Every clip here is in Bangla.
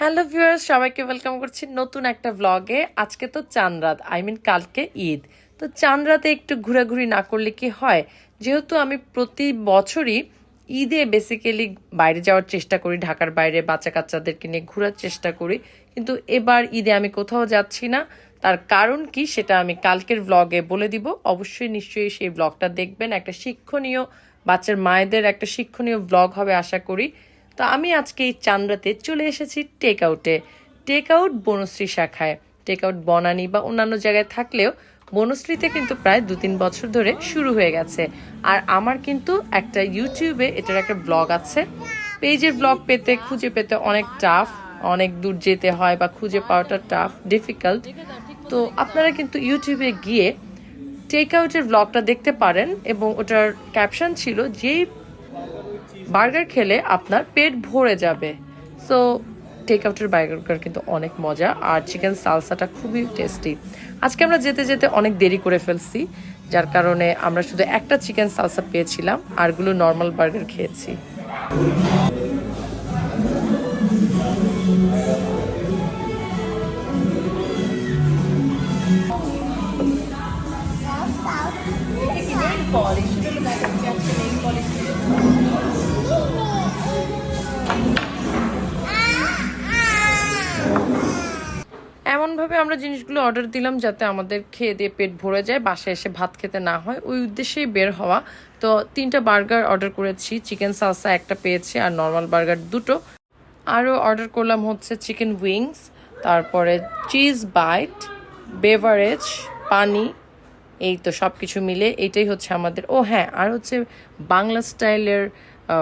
হ্যালো ভিউয়ার্স, সবাইকে ওয়েলকাম করছি নতুন একটা ব্লগে আজকে তো চাঁদ রাত, আই মিন কালকে ঈদ। তো চাঁদ রাতে একটু ঘোরাঘুরি না করলে কি হয়? যেহেতু আমি প্রতি বছরই ঈদে বেসিক্যালি বাইরে যাওয়ার চেষ্টা করি, ঢাকার বাইরে বাচ্চা কাচ্চাদেরকে নিয়ে ঘোরার চেষ্টা করি। কিন্তু এবার ঈদে আমি কোথাও যাচ্ছি না। তার কারণ কি সেটা আমি কালকের ব্লগে বলে দিব। অবশ্যই নিশ্চয়ই সেই ব্লগটা দেখবেন। একটা শিক্ষণীয় বাচ্চার মায়েদের একটা শিক্ষণীয় ব্লগ হবে আশা করি। তো আমি আজকে এই চান্দ্রাতে চলে এসেছি টেক আউটে টেক আউট বনশ্রী শাখায়। টেক আউট বনানি বা অন্যান্য জায়গায় থাকলেও বনশ্রীতে কিন্তু প্রায় দু তিন বছর ধরে শুরু হয়ে গেছে। আর আমার কিন্তু একটা ইউটিউবে এটার একটা ব্লগ আছে। পেজের ব্লগ পেতে, খুঁজে পেতে অনেক টাফ অনেক দূর যেতে হয় বা খুঁজে পাওয়াটা টাফ ডিফিকাল্ট তো আপনারা কিন্তু ইউটিউবে গিয়ে টেক আউটের ব্লগটা দেখতে পারেন এবং ওটার ক্যাপশন ছিল, যেই বার্গার খেলে আপনার পেট ভরে যাবে। সো টেক আউটের বার্গার কিন্তু অনেক মজা, আর চিকেন সালসাটা খুবই টেস্টি আজকে আমরা যেতে যেতে অনেক দেরি করে ফেলছি, যার কারণে আমরা শুধু একটা চিকেন সালসা পেয়েছিলাম, আরগুলো নর্মাল বার্গার খেয়েছি। এমনভাবে আমরা জিনিসগুলো অর্ডার দিলাম যাতে আমাদের খেয়ে দিয়ে পেট ভরে যায়, বাসায় এসে ভাত খেতে না হয়। ওই উদ্দেশ্যেই বের হওয়া। তো তিনটা বার্গার অর্ডার করেছি। চিকেন সালসা একটা পেয়েছি আর নর্মাল বার্গার দুটো। আরও অর্ডার করলাম হচ্ছে চিকেন উইংস, তারপরে চিজ বাইট, বেভারেজ, পানি, এই তো সব কিছু মিলে এটাই হচ্ছে আমাদের। ও হ্যাঁ আর হচ্ছে বাংলা স্টাইলের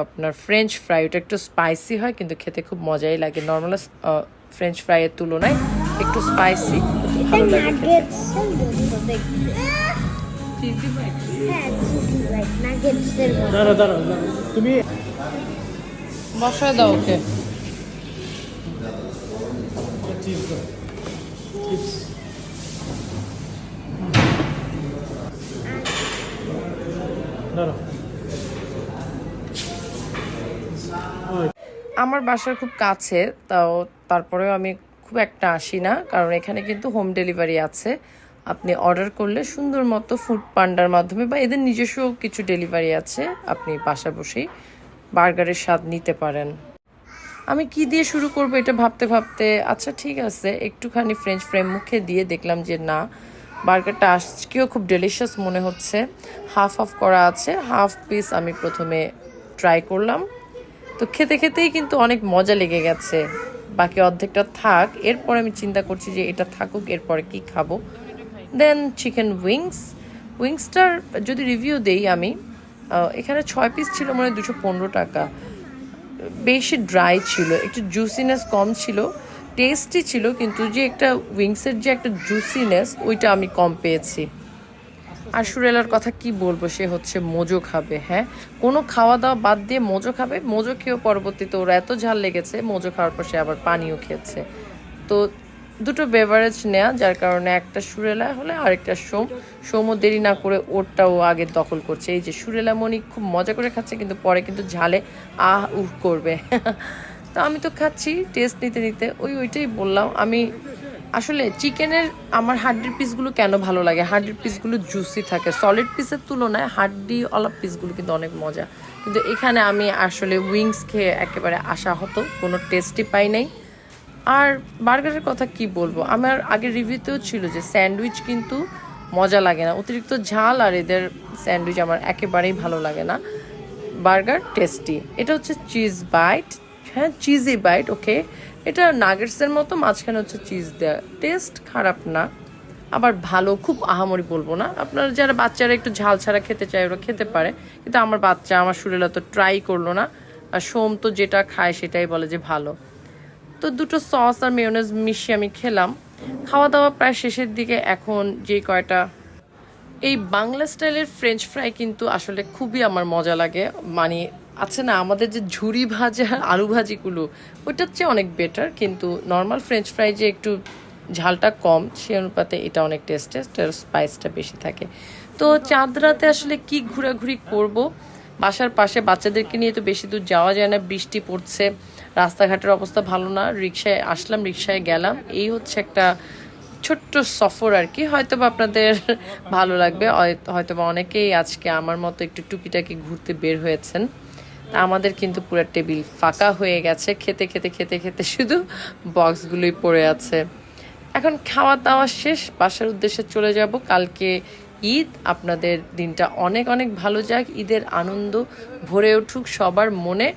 আপনার ফ্রেঞ্চ ফ্রাই ওটা একটু স্পাইসি হয়, কিন্তু খেতে খুব মজাই লাগে। নর্মাল ফ্রেঞ্চ ফ্রাইয়ের তুলনায়। একটু স্পাইসি ভালো লাগে। হ্যাঁ তুমি বসায় দাও ওকে। আমার বাসার খুব কাছে তাও তারপরেও আমি খুব একটা আসি না, কারণ এখানে কিন্তু হোম ডেলিভারি আছে। আপনি অর্ডার করলে সুন্দর মতো ফুড পান্ডার মাধ্যমে বা এদের নিজস্ব কিছু ডেলিভারি আছে, আপনি বাসা বসেই বার্গারের স্বাদ নিতে পারেন। আমি কি দিয়ে শুরু করব এটা ভাবতে ভাবতে? আচ্ছা ঠিক আছে, একটুখানি ফ্রেঞ্চ ফ্রাই মুখে দিয়ে দেখলাম যে না বার্গারটা আজকেও খুব ডেলিশিয়াস মনে হচ্ছে। হাফ হাফ করা আছে হাফ পিস আমি প্রথমে ট্রাই করলাম। তো খেতে খেতেই কিন্তু অনেক মজা লেগে গেছে। বাকি অর্ধেকটা থাক, এরপরে আমি চিন্তা করছি যে এটা থাকুক, এরপরে কি খাব। দেন চিকেন উইংস উইংসটার যদি রিভিউ দেই আমি এখানে ছয় পিস ছিল মানে দুশো পনেরো টাকা। বেশি ড্রাই ছিল, একটু জুসিনেস কম ছিল টেস্টি ছিল, কিন্তু যে একটা উইংসের যে একটা জুসিনেস ওইটা আমি কম পেয়েছি। আর সুরেলার কথা কি বলব? সে হচ্ছে মোজো খাবে হ্যাঁ? কোনো খাওয়া দাওয়া বাদ দিয়ে মোজো খাবে। মোজো খেয়েও পরবর্তীতে ওর এত ঝাল লেগেছে, মোজো খাওয়ার পর সে আবার পানিও খেয়েছে। তো দুটো বেভারেজ নেয়া, যার কারণে একটা সুরেলা হলে আরেকটা সোম। সোমও দেরি না করে ওরটাও আগে দখল করছে। এই যে সুরেলা মনি খুব মজা করে খাচ্ছে, কিন্তু পরে কিন্তু ঝালে আহ উহ করবে। তো আমি তো খাচ্ছি টেস্ট নিতে নিতে। ওই ওইটাই বললাম। আমি আসলে চিকেনের আমার হাড্ডির পিসগুলো কেন ভালো লাগে? হাড্ডির পিসগুলো জুসি থাকে। সলিড পিসের তুলনায় হাড্ডি অলা পিসগুলো কিন্তু অনেক মজা। কিন্তু এখানে আমি আসলে উইংস খেয়ে একেবারে আশা হতো কোনো টেস্টই পাই নাই। আর বার্গারের কথা কি বলব? আমার আগের রিভিউতেও ছিল যে স্যান্ডউইচ কিন্তু মজা লাগে না। অতিরিক্ত ঝাল আর এদের স্যান্ডউইচ আমার একেবারেই ভালো লাগে না। বার্গার টেস্টি এটা হচ্ছে চিজ বাইট হ্যাঁ চিজি বাইট ওকে এটা নাগেটসের মতো, মাঝখানে হচ্ছে চিজ দেওয়া টেস্ট খারাপ না, আবার ভালো, খুব আহামরি বলব না। আপনারা যারা বাচ্চারা একটু ঝাল ছাড়া খেতে চায়, ওরা খেতে পারে। কিন্তু আমার বাচ্চা, আমার সুরেলা তো ট্রাই করল না। আর সোম তো যেটা খায় সেটাই বলে যে ভালো। তো দুটো সস আর মেয়োনেজ মিশিয়ে আমি খেলাম। খাওয়া দাওয়া প্রায় শেষের দিকে এখন যে কয়টা, এই বাংলা স্টাইলের ফ্রেঞ্চ ফ্রাই কিন্তু আসলে খুবই আমার মজা লাগে। মানে আছে না, আমাদের যে ঝুরি ভাজা, আলু ভাজিগুলো, ওইটার চেয়ে অনেক বেটার কিন্তু নর্মাল ফ্রেঞ্চ ফ্রাই যে একটু ঝালটা কম, সে অনুপাতে এটা অনেক আর স্পাইসটা বেশি থাকে। তো চাঁদ রাতে আসলে কি ঘোরাঘুরি করব? বাসার পাশে বাচ্চাদেরকে নিয়ে তো বেশি দূর যাওয়া যায় না, বৃষ্টি পড়ছে, রাস্তাঘাটের অবস্থা ভালো না, রিক্সায় আসলাম, রিক্সায় গেলাম, এই হচ্ছে একটা ছোট্ট সফর আর কি হয়তো বা আপনাদের ভালো লাগবে হয়তো বা অনেকেই আজকে আমার মতো একটু টুকিটাকি ঘুরতে বের হয়েছেন। তা আমাদের কিন্তু পুরো টেবিল ফাঁকা হয়ে গেছে। খেতে খেতে খেতে খেতে শুধু বক্সগুলোই পড়ে আছে। এখন খাওয়া দাওয়া শেষ, বাসার উদ্দেশ্যে চলে যাব। কালকে ঈদ, আপনাদের দিনটা অনেক অনেক ভালো যাক। ঈদের আনন্দ ভরে উঠুক সবার মনে।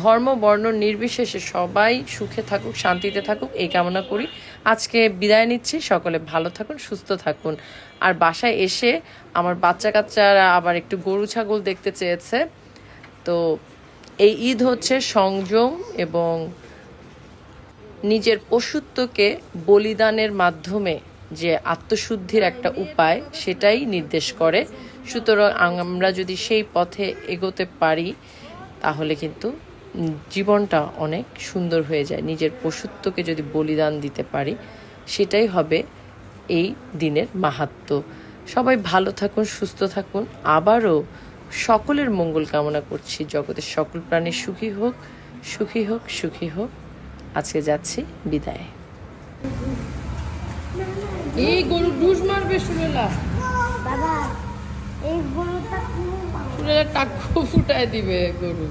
ধর্ম, বর্ণ নির্বিশেষে সবাই সুখে থাকুক, শান্তিতে থাকুক, এই কামনা করি। আজকে বিদায় নিচ্ছি। সকলে ভালো থাকুন, সুস্থ থাকুন। আর বাসায় এসে আমার বাচ্চা কাচ্চারা আবার একটু গরু, ছাগল দেখতে চেয়েছে। তো এই ঈদ হচ্ছে সংযম এবং নিজের পশুত্বকে বলিদানের মাধ্যমে যে আত্মশুদ্ধির একটা উপায়, সেটাই নির্দেশ করে। সুতরাং আমরা যদি সেই পথে এগোতে পারি, তাহলে কিন্তু জীবনটা অনেক সুন্দর হয়ে যায়। নিজের পশুত্বকে যদি বলিদান দিতে পারি, সেটাই হবে এই দিনের মাহাত্ম সবাই ভালো থাকুন, সুস্থ থাকুন। আবারও সকলের মঙ্গল কামনা করছি। জগতের সকল প্রাণী সুখী হোক সুখী হোক সুখী হোক। আজকে যাচ্ছি বিদায়। এই গরু ডুস মারবে সুরেলা। বাবা এই গরুটা সুরেলা টাকু ফুটায় দিবে গরু।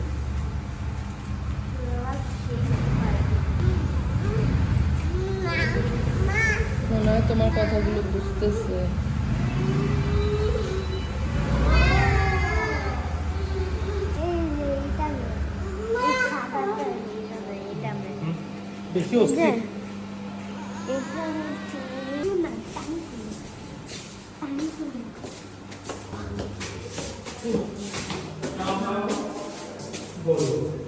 মনে হয় তোমার কথাগুলো বুঝতেছে। বেশি যে অস্থির এটা হচ্ছে না টাঙ্কি টাঙ্কি গরু